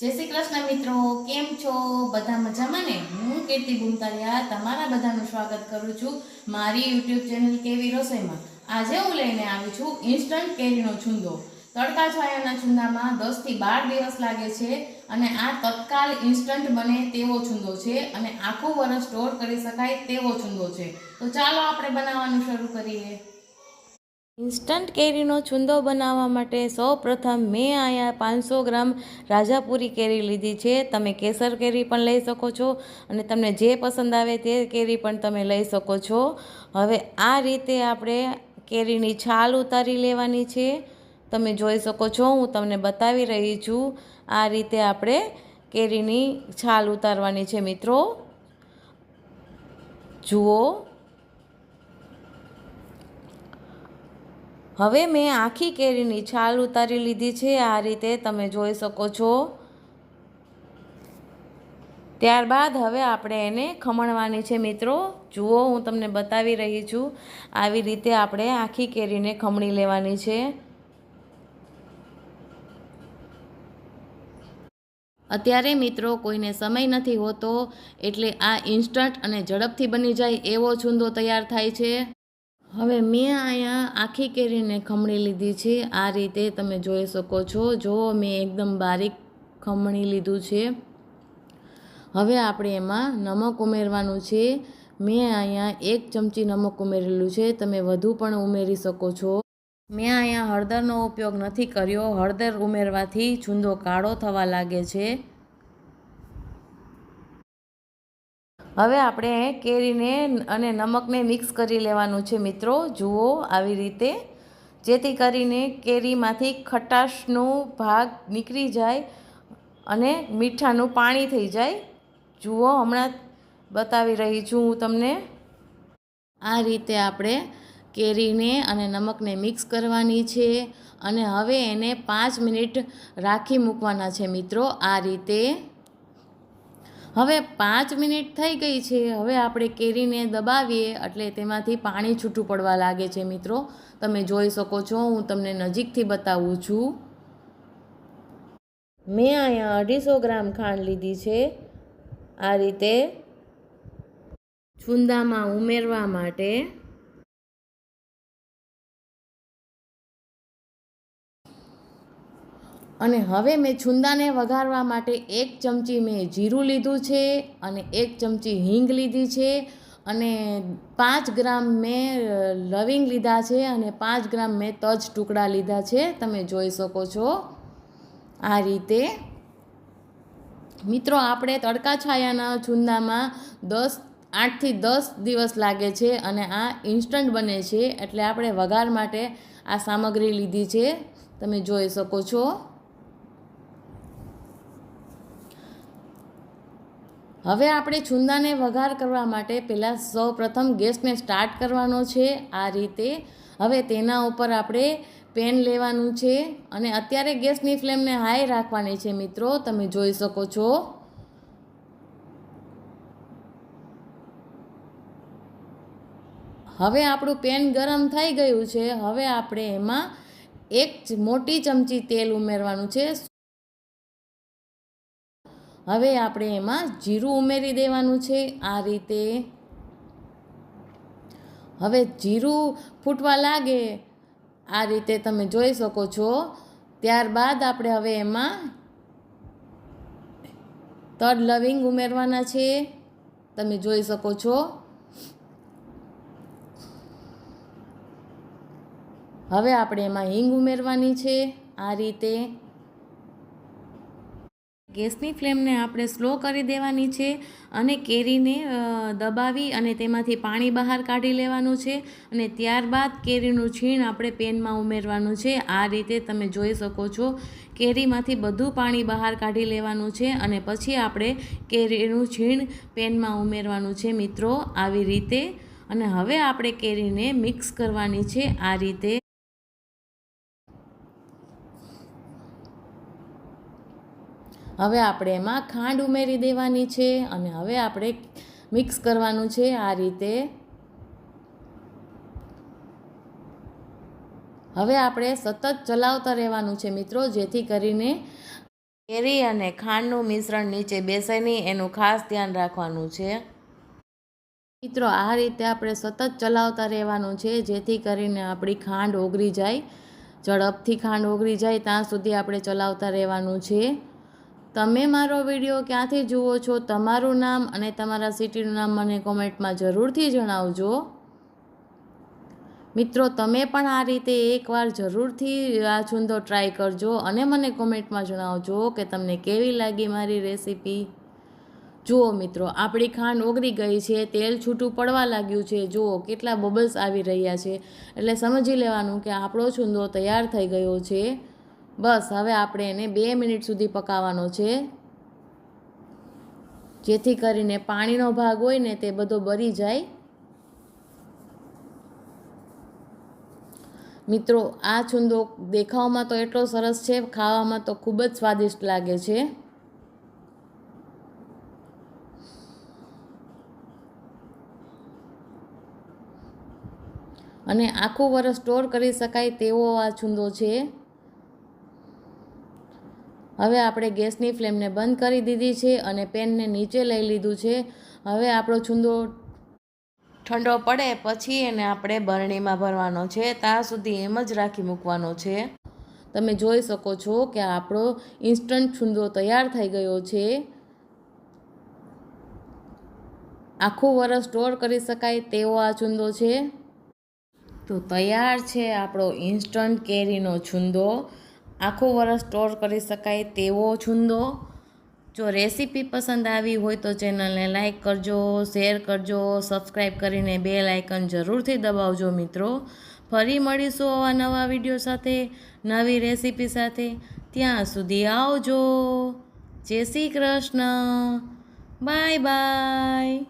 જય શ્રી કૃષ્ણ મિત્રો, કેમ છો? બધા મજામાં ને? હું કીર્તિ ગુંતાલિયા તમારા બધાનું સ્વાગત કરું છું મારી યુટ્યુબ ચેનલ કેવી રસોઈમાં. આજે હું લઈને આવી છું ઇન્સ્ટન્ટ કેરીનો છુંદો. તડકા છાયાના છુંદામાં દસથી બાર દિવસ લાગે છે અને આ તત્કાલ ઇન્સ્ટન્ટ બને તેવો છુંદો છે અને આખું વર્ષ સ્ટોર કરી શકાય તેવો છુંદો છે. તો ચાલો આપણે બનાવવાનું શરૂ કરીએ. ઇન્સ્ટન્ટ કેરીનો છુંદો બનાવવા માટે સૌ પ્રથમ મેં અહીંયા પાંચસો ગ્રામ રાજાપુરી કેરી લીધી છે. તમે કેસર કેરી પણ લઈ શકો છો અને તમને જે પસંદ આવે તે કેરી પણ તમે લઈ શકો છો. હવે આ રીતે આપણે કેરીની છાલ ઉતારી લેવાની છે. તમે જોઈ શકો છો, હું તમને બતાવી રહી છું આ રીતે આપણે કેરીની છાલ ઉતારવાની છે મિત્રો. જુઓ. હવે મેં આખી કેરીની છાલ ઉતારી લીધી છે. આ રીતે તમે જોઈ શકો છો. ત્યારબાદ હવે આપણે એને ખમણવાની છે. મિત્રો, જુઓ, હું તમને બતાવી રહી છું. આવી રીતે આપણે આખી કેરીને ખમણી લેવાની છે. અત્યારે મિત્રો, કોઈને સમય નથી હોતો એટલે આ ઇન્સ્ટન્ટ અને ઝડપથી બની જાય એવો છુંદો તૈયાર થાય છે. હવે મેં અહીંયા આખી કેરીને ખમણી લીધી છે. આ રીતે તમે જોઈ શકો છો. જો મેં એકદમ બારીક ખમણી લીધું છે. હવે આપણે એમાં નમક ઉમેરવાનું છે. મેં અહીંયા એક ચમચી નમક ઉમેરેલું છે. તમે વધુ પણ ઉમેરી શકો છો. મેં અહીંયા હળદરનો ઉપયોગ નથી કર્યો. હળદર ઉમેરવાથી છુંદો કાળો થવા લાગે છે. હવે આપણે કેરીને અને નમકને મિક્સ કરી લેવાનું છે મિત્રો. જુઓ આવી રીતે. જેથી કરીને કેરીમાંથી ખટાશનો ભાગ નીકળી જાય અને મીઠાનું પાણી થઈ જાય. જુઓ, હમણાં બતાવી રહી છું હું તમને. આ રીતે આપણે કેરીને અને નમકને મિક્સ કરવાની છે અને હવે એને પાંચ મિનિટ રાખી મૂકવાના છે મિત્રો. આ રીતે હવે પાંચ મિનિટ થઈ ગઈ છે, હવે આપણે કેરીને દબાવીએ, એટલે તેમાંથી પાણી છૂટું પડવા લાગે છે મિત્રો. તમે જોઈ શકો છો, હું તમને નજીકથી બતાવું છું. મેં અહીંયા અઢીસો ગ્રામ ખાંડ લીધી છે. આ રીતે છુંદામાં ઉમેરવા માટે અને હવે મેં છુંદાને વઘારવા માટે એક ચમચી મેં જીરું લીધું છે અને એક ચમચી હિંગ લીધી છે અને પાંચ ગ્રામ મેં લવિંગ લીધા છે અને પાંચ ગ્રામ મેં તજ ટુકડા લીધા છે, તમે જોઈ શકો છો. આ રીતે મિત્રો, આપણે તડકા છાયાના છુંદામાં દસ, આઠથી દસ દિવસ લાગે છે અને આ ઇન્સ્ટન્ટ બને છે, એટલે આપણે વઘાર માટે આ સામગ્રી લીધી છે, તમે જોઈ શકો છો. હવે આપણે છુંદાને વઘાર કરવા માટે પહેલાં સૌ પ્રથમ ગેસને સ્ટાર્ટ કરવાનો છે આ રીતે. હવે તેના ઉપર આપણે પેન લેવાનું છે અને અત્યારે ગેસની ફ્લેમને હાઈ રાખવાની છે મિત્રો, તમે જોઈ શકો છો. હવે આપણું પેન ગરમ થઈ ગયું છે. હવે આપણે એમાં એક મોટી ચમચી તેલ ઉમેરવાનું છે. હવે આપણે એમાં જીરું ઉમેરી દેવાનું છે આ રીતે. હવે જીરું ફૂટવા લાગે, આ રીતે તમે જોઈ શકો છો. ત્યારબાદ આપણે હવે એમાં તડ લવિંગ ઉમેરવાના છે. તમે જોઈ શકો છો. હવે આપણે એમાં હિંગ ઉમેરવાની છે આ રીતે. ગેસની ફ્લેમને આપણે સ્લો કરી દેવાની છે અને કેરીને દબાવી અને તેમાંથી પાણી બહાર કાઢી લેવાનું છે અને ત્યારબાદ કેરીનું છીણ આપણે પેનમાં ઉમેરવાનું છે. આ રીતે તમે જોઈ શકો છો કેરીમાંથી બધું પાણી બહાર કાઢી લેવાનું છે અને પછી આપણે કેરીનું છીણ પેનમાં ઉમેરવાનું છે. મિત્રો, આવી રીતે અને હવે આપણે કેરીને મિક્સ કરવાની છે. આ રીતે હવે આપણે એમાં ખાંડ ઉમેરી દેવાની છે અને હવે આપણે મિક્સ કરવાનું છે આ રીતે. હવે આપણે સતત ચલાવતા રહેવાનું છે મિત્રો, જેથી કરીને કેરી અને ખાંડનું મિશ્રણ નીચે બેસે નહીં એનું ખાસ ધ્યાન રાખવાનું છે. મિત્રો, આ રીતે આપણે સતત ચલાવતા રહેવાનું છે, જેથી કરીને આપણી ખાંડ ઓગળી જાય, ઝડપથી ખાંડ ઓગળી જાય, ત્યાં સુધી આપણે ચલાવતા રહેવાનું છે. તમે મારો વીડિયો ક્યાંથી જુઓ છો, તમારું નામ અને તમારા સિટીનું નામ મને કોમેન્ટમાં જરૂરથી જણાવજો. મિત્રો, તમે પણ આ રીતે એકવાર જરૂરથી આ છુંદો ટ્રાય કરજો અને મને કોમેન્ટમાં જણાવજો કે તમને કેવી લાગી મારી રેસીપી. જુઓ મિત્રો, આપણી ખાંડ ઓગળી ગઈ છે, તેલ છૂટું પડવા લાગ્યું છે. જુઓ, કેટલા બબલ્સ આવી રહ્યા છે. એટલે સમજી લેવાનું કે આપણો છુંદો તૈયાર થઈ ગયો છે. બસ, હવે આપણે એને બે મિનિટ સુધી પકાવવાનો છે. જેથી કરીને પાણીનો ભાગ હોય ને તે બધો બળી જાય. મિત્રો, આ છુંદો દેખાવમાં તો એટલો સરસ છે, ખાવામાં તો ખૂબ જ સ્વાદિષ્ટ લાગે છે. અને આખું વરસ સ્ટોર કરી શકાય તેવો આ છુંદો છે. હવે આપણે ગેસની ફ્લેમને બંધ કરી દીધી છે અને પેનને નીચે લઈ લીધું છે. હવે આપણો છુંદો ઠંડો પડે પછી એને આપણે બરણીમાં ભરવાનો છે. ત્યાં સુધી એમ જ રાખી મૂકવાનો છે. તમે જોઈ શકો છો કે આપણો ઇન્સ્ટન્ટ છુંદો તૈયાર થઈ ગયો છે. આખું વરસ સ્ટોર કરી શકાય તેવો આ છુંદો છે. તો તૈયાર છે આપણો ઇન્સ્ટન્ટ કેરીનો છુંદો. આખું વરસ સ્ટોર કરી શકાય તેવો છુંદો. જો રેસીપી પસંદ આવી હોય તો ચેનલને લાઇક કરજો શેર કરજો સબસ્ક્રાઈબ કરીને બે લાઇકન જરૂરથી દબાવજો મિત્રો. ફરી મળીશું આવા નવા વીડિયો સાથે, નવી રેસીપી સાથે. ત્યાં સુધી આવજો. જય શ્રી કૃષ્ણ. Bye bye